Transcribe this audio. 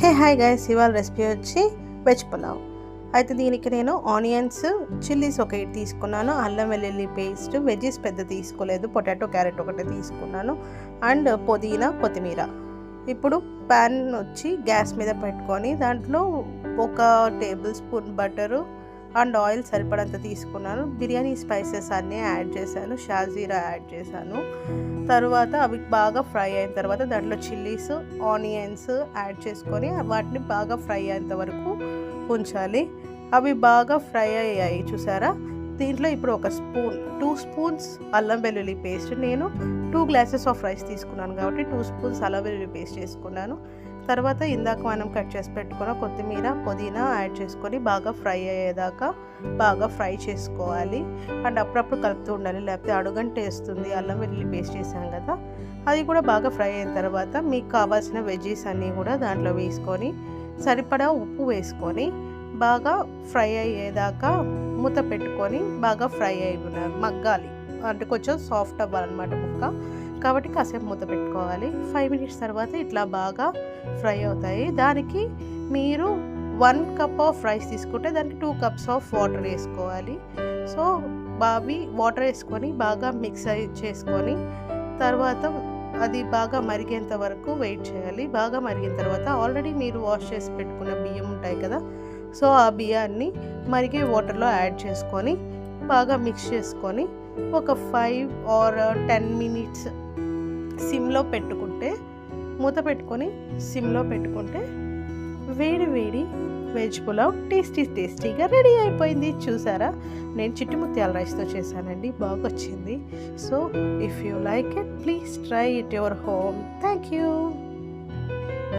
హే hi guys ఇవాళ recipe వచ్చి veg pulao అయితే దీనికి నేను ఆనియన్స్ చిల్లీస్ ఒక ఎయిట్ తీసుకున్నాను. అల్లం వెల్లుల్లి పేస్ట్ వెజ్జీస్ పెద్ద తీసుకోలేదు. పొటాటో క్యారెట్ ఒకటి తీసుకున్నాను. అండ్ పుదీనా కొత్తిమీర. ఇప్పుడు ప్యాన్ వచ్చి గ్యాస్ మీద పెట్టుకొని దాంట్లో ఒక tablespoon butter and oil సరిపడంత తీసుకున్నాను. బిర్యానీ స్పైసెస్ అన్నీ యాడ్ చేశాను. షాజీరా యాడ్ చేశాను. తర్వాత అవి బాగా ఫ్రై అయిన తర్వాత దాంట్లో చిల్లీస్ ఆనియన్స్ యాడ్ చేసుకొని వాటిని బాగా ఫ్రై అయ్యేంత వరకు ఉంచాలి. అవి బాగా ఫ్రై అయ్యాయి చూసారా? దీంట్లో ఇప్పుడు ఒక స్పూన్ టూ స్పూన్స్ అల్లం వెల్లుల్లి పేస్ట్ నేను టూ గ్లాసెస్ ఆఫ్ రైస్ తీసుకున్నాను కాబట్టి టూ స్పూన్స్ అల్లం వెల్లుల్లి పేస్ట్ చేసుకున్నాను. తర్వాత ఇందాక మనం కట్ చేసి పెట్టుకున్న కొత్తిమీర పుదీనా యాడ్ చేసుకొని బాగా ఫ్రై అయ్యేదాకా బాగా ఫ్రై చేసుకోవాలి. అండ్ అప్పుడప్పుడు కలుపుతూ ఉండాలి లేకపోతే అడుగంట వేస్తుంది. అల్లం వెల్లుల్లి పేస్ట్ చేసాం కదా అది కూడా బాగా ఫ్రై అయిన తర్వాత మీకు కావాల్సిన వెజ్జీస్ అన్నీ కూడా దాంట్లో వేసుకొని సరిపడా ఉప్పు వేసుకొని బాగా ఫ్రై అయ్యేదాకా మూత పెట్టుకొని బాగా ఫ్రై అయి మగ్గాలి. అంటే కొంచెం సాఫ్ట్ అవ్వాలన్నమాట ముక్క. కాబట్టి కాసేపు మూత పెట్టుకోవాలి. ఫైవ్ మినిట్స్ తర్వాత ఇట్లా బాగా ఫ్రై అవుతాయి. దానికి మీరు వన్ కప్ ఆఫ్ రైస్ తీసుకుంటే దానికి టూ కప్స్ ఆఫ్ వాటర్ వేసుకోవాలి. సో బావి వాటర్ వేసుకొని బాగా మిక్స్ అయి చేసుకొని తర్వాత అది బాగా మరిగేంత వరకు వెయిట్ చేయాలి. బాగా మరిగిన తర్వాత ఆల్రెడీ మీరు వాష్ చేసి పెట్టుకున్న బియ్యం ఉంటాయి కదా సో ఆ బియ్యాన్ని మరిగే వాటర్లో యాడ్ చేసుకొని బాగా మిక్స్ చేసుకొని ఒక ఫైవ్ ఆర్ టెన్ మినిట్స్ సిమ్లో పెట్టుకుంటే మూత పెట్టుకొని సిమ్లో పెట్టుకుంటే వేడి వేడి వెజ్ పులావ్ టేస్టీ టేస్టీగా రెడీ అయిపోయింది. చూసారా? నేను చిట్టుముత్యాల రైస్తో చేశానండి. బాగా వచ్చింది so if you like it please try it your home thank you